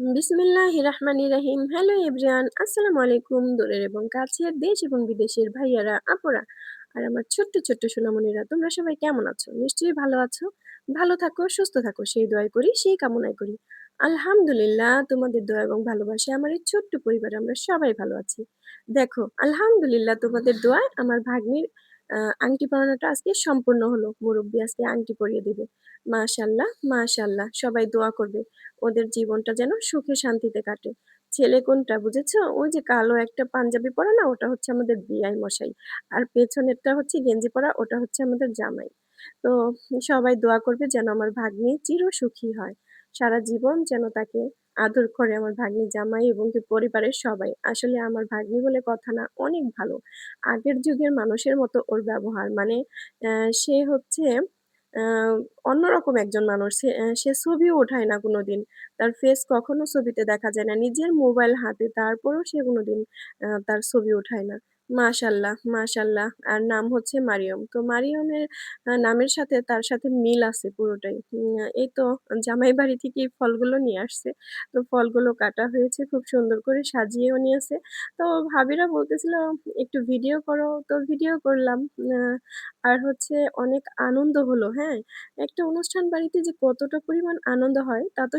বিসমিল্লাহির রহমানির রহিম। Hello everyone, আসসালামু আলাইকুম। দূরের এবং কাছের, দেশ এবং বিদেশের ভাইয়ারা, আপুরা আর আমার ছোট্ট, ছোট্ট সোনামণিরা তোমরা সবাই কেমন আছো? নিশ্চয়ই ভালো আছো। ভালো থাকো, সুস্থ থাকো সেই দোয়াই করি, সেই কামনাই করি। আলহামদুলিল্লাহ তোমাদের দোয়া এবং ভালোবাসায় আমার এই ছোট্ট পরিবারে আমরা সবাই ভালো আছি। দেখো আলহামদুলিল্লাহ তোমাদের দোয়ায় আমার ভাগ্নির আংটি পরানোটা আজকে সম্পূর্ণ হলো। মুরব্বী আজকে আংটি পরিয়ে দিবে। মাশাআল্লাহ, মাশাআল্লাহ সবাই দোয়া করবে। ওদের জীবনটা যেন সুখে শান্তিতে কাটে। ছেলে কোনটা বুঝেছ? ওই যে কালো একটা পাঞ্জাবি পরা না ওটা হচ্ছে আমাদের বিয়াই মশাই। আর পেছনেরটা হচ্ছে গেঞ্জি পরা ওটা হচ্ছে আমাদের জামাই। তো সবাই দোয়া করবে যেন আমার ভাগ্নি চির সুখী হয়। সারা জীবন যেন তাকে আদর করে আমার ভাগ্নি জামাই এবং কি পরিবারের সবাই। আসলে আমার ভাগ্নি বলে কথা না, অনেক ভালো। আগের যুগের মানুষের মতো ওর ব্যবহার। মানে সে হচ্ছে অন্যরকম একজন মানুষ। সে ছবি ওঠায় না কোনোদিন। তার ফেস কখনো ছবিতে দেখা যায় না। নিজের মোবাইল হাতে, তারপরেও সে কোনোদিন দিন তার ছবি ওঠায় না। মাশাআল্লাহ, মাশাআল্লাহ। আর নাম হচ্ছে মারিয়ম। তো মারিয়মের নামের সাথে তার সাথে মিল আছে পুরোটাই। এই তো জামাই বাড়ি থেকে ফলগুলো নিয়ে আসছে। তো ফলগুলো কাটা হয়েছে খুব সুন্দর করে সাজিয়েও নিয়েছে। তো ভাবিরা বলতেছিল, "একটু ভিডিও করো।" তো ভিডিও করলাম। আর হচ্ছে অনেক আনন্দ হলো, হ্যাঁ? একটা অনুষ্ঠান বাড়িতে যে কতটা পরিমাণ আনন্দ হয় তা তো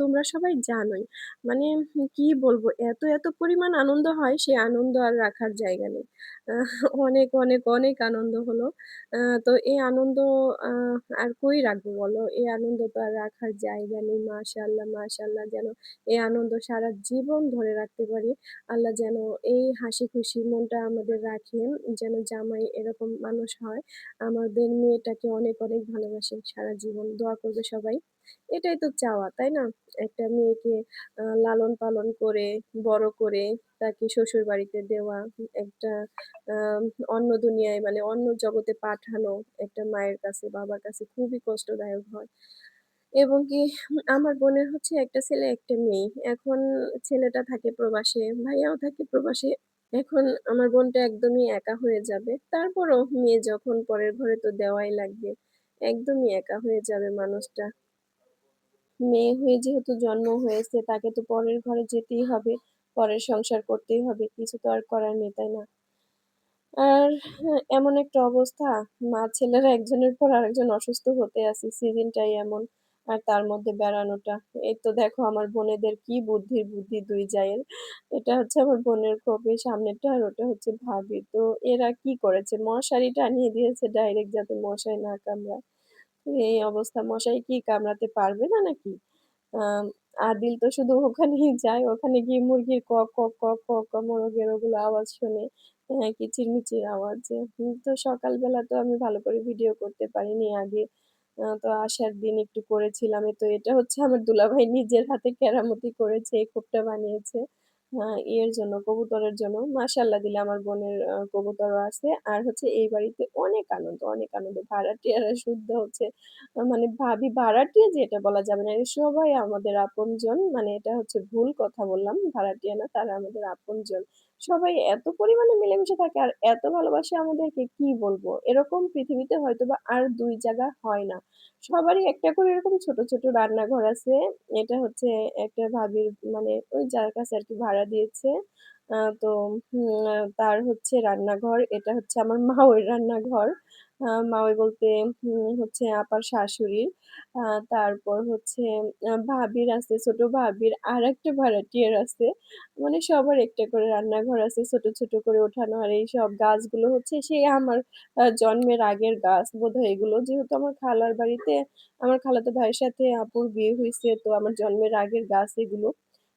তোমরা সবাই জানোই। মানে কি বলব? এত, এত পরিমাণ আনন্দ হয় সে আনন্দ আর রাখার জায়গা আহ অনেক, অনেক, অনেক আনন্দ হলো। তো এই আনন্দ আর কই রাখব বলো? এই আনন্দ তো আর রাখার জায়গা নেই। মাশাআল্লাহ, মাশাআল্লাহ যেন এই আনন্দ সারা জীবন ধরে রাখতে পারি। আল্লাহ যেন এই হাসি খুশি মনটা আমাদের রাখেন। যেন জামাই এরকম মানুষ হয়। আমাদের মেয়েটাকে অনেক, অনেক ভালোবাসে সারা জীবন। দোয়া করবে সবাই। এটাই তো চাওয়া, তাই না? একটা মেয়েকে লালন পালন করে, বড় করে তাকে শ্বশুরবাড়িতে দেওয়া, একটা অন্য দুনিয়ায় মানে অন্য জগতে পাঠানো একটা মায়ের কাছে, বাবার কাছে খুবই কষ্টদায়ক হয়। এবং কি আমার বোনের হচ্ছে একটা ছেলে, একটা মেয়ে। এখন ছেলেটা থাকে প্রবাসে, ভাইয়াও থাকে প্রবাসে। এখন আমার বোনটা একদমই একা হয়ে যাবে। তারপরও মেয়ে যখন পরের ঘরে তো দেওয়াই লাগবে। একদমই একা হয়ে যাবে মানুষটা। মেয়ে হয়ে যেহেতু জন্ম হয়েছে তাকে তো পরের ঘরে যেতেই হবে। পরের সংসার করতেই হবে। কিছু তো আর করার নেই, তাই না? আর এমন একটা অবস্থা মা ছেলেরা একজনের পর আরেকজন অসুস্থ হতে আছি। সিজনটাই এমন। আর তার মধ্যে বেড়ানোটা। এই তো দেখো আমার বোনেদের কি বুদ্ধির বুদ্ধি দুই জায়ের। এটা হচ্ছে আমার বোনের খোপের সামনেরটা আর ওটা হচ্ছে ভাবি তো এরা কি করেছে মশারি টানিয়ে দিয়েছে ডাইরেক্ট যাতে মশায় না কামড়ায়। এই অবস্থা মশাই কি কামড়াতে পারবে না নাকি? আদিল তো শুধু ওখানেই যায়। ওখানে গিয়ে মুরগির কক, কক, কক, কক, মোরগের ওগুলো আওয়াজ শোনে। হ্যাঁ, কিচিরমিচির আওয়াজে। তো সকালবেলা তো আমি ভালো করে ভিডিও করতে পারিনি আগে। তো আসার দিন একটু করেছিলাম। তো এটা হচ্ছে আমার দুলাভাই নিজের হাতে কেরামতি করেছে, খোপটা বানিয়েছে। আ ইয়ের জন্য কবুতরের জন্য। মাশাআল্লাহ দিলে আমার বোনের কবুতরও আছে। আর হচ্ছে এই বাড়িতে অনেক আনন্দ, অনেক আনন্দ। ভাড়াটিয়ারা শুদ্ধ হচ্ছে মানে ভাবি ভাড়াটিয়া যে এটা বলা যাবে না। সবাই আমাদের আপনজন। মানে এটা হচ্ছে ভুল কথা বললাম। ভাড়াটিয়া না, তারা আমাদের আপনজন। সবাই এত পরিমাণে মিলেমিশে থাকে আর এত ভালোবাসে আমাদেরকে কি বলব? এরকম পৃথিবীতে হয়তোবা আর দুই জায়গা হয় না। সবারই একটা করে এরকম ছোট, ছোট রান্নাঘর আছে। এটা হচ্ছে একটা ভাবির মানে ওই যার কাছে আর কি ভাড়া দিয়েছে। আ তো তার হচ্ছে রান্নাঘর। এটা হচ্ছে আমার মাওয়ের রান্নাঘর। আ মাওই বলতে হচ্ছে আপার শাশুড়ির। তারপর হচ্ছে ভাবির আছে, ছোট ভাবির আরেকটা ভাড়াটিয়ার আছে। মানে সবার একটা করে রান্নাঘর আছে ছোট, ছোট করে ওঠানো। আর এইসব গাছগুলো হচ্ছে সেই আমার জন্মের আগের গাছ বোধহয় এগুলো। যেহেতু আমার খালার বাড়িতে আমার খালাতো ভাইয়ের সাথে আপুর বিয়ে হয়েছে তো আমার জন্মের আগের গাছ এগুলো।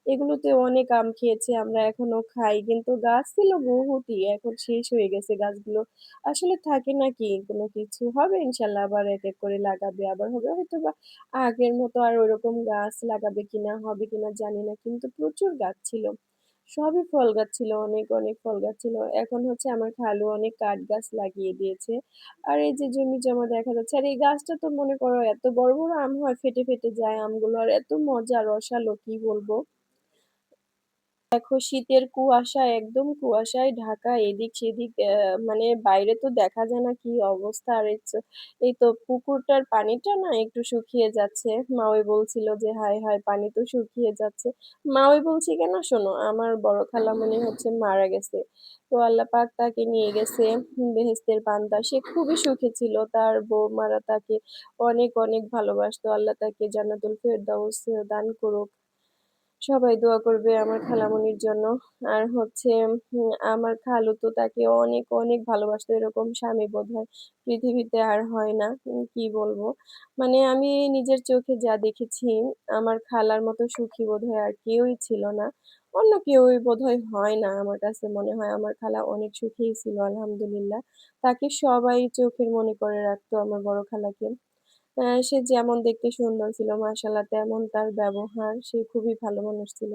এগুলোতে অনেক আম খেয়েছি আমরা এখনও খাই। কিন্তু গাছ ছিল বহুতই। এখন শেষ হয়ে গেছে গাছগুলো। আসলে থাকে নাকি কোনো কিছু। হবে ইনশাল্লাহ আবার এক, এক করে লাগাবে। আবার হবে হয়তোবা আগের মতো আর ওরকম গাছ লাগাবে কিনা, হবে কিনা জানি না। কিন্তু প্রচুর গাছ ছিল। সবই ফল গাছ ছিল। অনেক, অনেক ফল গাছ ছিল। এখন হচ্ছে আমার খালু অনেক কাঠ গাছ লাগিয়ে দিয়েছে। আর এই যে জমি জমা দেখা যাচ্ছে। আর এই গাছটা তো মনে করো এত বড়, বড় আম হয় ফেটে, ফেটে যায় আমগুলো। আর এত মজা রসালো কি বলব? দেখো শীতের কুয়াশা একদম কুয়াশায় ঢাকা এদিক সেদিক অ্যা মানে বাইরে তো দেখা যায় না কি অবস্থা আর এই তো পুকুরটার পানিটা না একটু শুকিয়ে যাচ্ছে। মা ওই বলছিল যে, "হায়, হায় পানি তো শুকিয়ে যাচ্ছে।" মা ওই বলছি কেন শোনো, আমার বড় খালা খালামণি হচ্ছে মারা গেছে। তো আল্লাহ পাক তাকে নিয়ে গেছে বেহেশতের বান্দা। সে খুবই সুখে ছিল। তার বউ-মারা তাকে অনেক, অনেক ভালোবাসতো। আল্লাহ তাকে জান্নাতুল ফেরদাউস দান করুক। সবাই দোয়া করবে আমার খালামণির জন্য। আর হচ্ছে আমার খালু তো তাকে অনেক, অনেক ভালোবাসতো। এরকম স্বামী বোধ হয় পৃথিবীতে আর হয় না। কি বলব? মানে আমি নিজের চোখে যা দেখেছি, আমার খালার মতো সুখী বোধহয় আর কেউই ছিল না। অন্য কেউই বোধহয় হয় না আমার কাছে মনে হয়। আমার খালা অনেক সুখীই ছিল আলহামদুলিল্লাহ। তাকে সবাই চোখের মনে করে রাখতো আমার বড় খালাকে। সে যেমন দেখতে সুন্দর ছিল মার্শাল্লাহ তেমন তার ব্যবহার। সে খুবই ভালো মানুষ ছিল।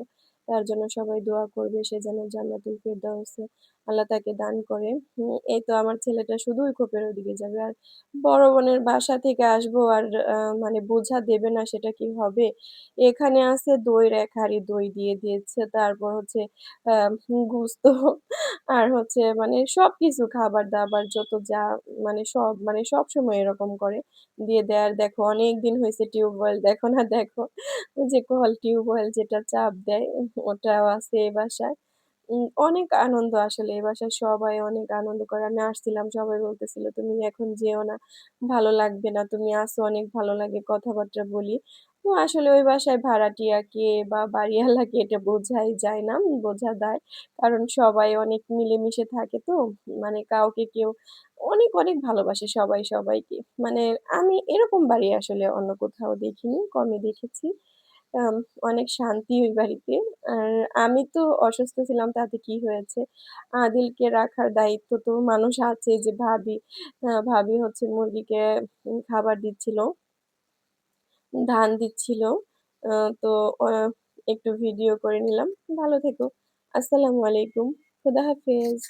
তার জন্য সবাই দোয়া করবে, সে যেন জান্নাতুল ফেরদাউসে আল্লাহ তাকে দান করে। এই তো আমার ছেলেটা শুধুই খোপের ওদিকে যাবে। আর বড় বোনের বাসা থেকে আসব আর মানে বোঝা দেবে না সেটা কি হবে? এখানে আছে এক হাঁড়ি দই দিয়ে দিয়েছে। তারপর হচ্ছে গোস্ত আর হচ্ছে মানে সবকিছু খাবার-দাবার যত যা মানে সব মানে সব সময় এরকম করে। দিয়ে দেয় আর দেখো অনেকদিন হয়েছে টিউবওয়েল, দেখো না, দেখো। যে কল টিউবওয়েল যেটা চাপ দেয়, ওটাও আছে এ বাসায়। অনেক আনন্দ আসলে এই বাসায় সবাই অনেক আনন্দ করে। আমি আসছিলাম সবাই বলতেছিল, "তুমি এখন যেও না। ভালো লাগবে না। তুমি আসো অনেক ভালো লাগে কথাবার্তা বলি।" তো আসলে ওই বাসায় ভাড়াটিয়া কে বা বাড়িওয়ালা কে এটা বোঝাই যায় না, বোঝা দায়। কারণ সবাই অনেক মিলেমিশে থাকে তো। মানে কাউকে কেউ অনেক, অনেক ভালোবাসে সবাই সবাইকে। মানে আমি এরকম বাড়ি আসলে অন্য কোথাও দেখিনি, কমই দেখেছি। অনেক শান্তি ওই বাড়িতে। আর আমি তো অসুস্থ ছিলাম তাতে কি হয়েছে? আদিলকে রাখার দায়িত্ব তো মানুষ আছে যে ভাবি, ভাবি হচ্ছে মুরগিকে খাবার দিচ্ছিল। ধান দিচ্ছিল। তো একটু ভিডিও করে নিলাম। ভালো থেকো। আসসালামু আলাইকুম। খোদা হাফেজ।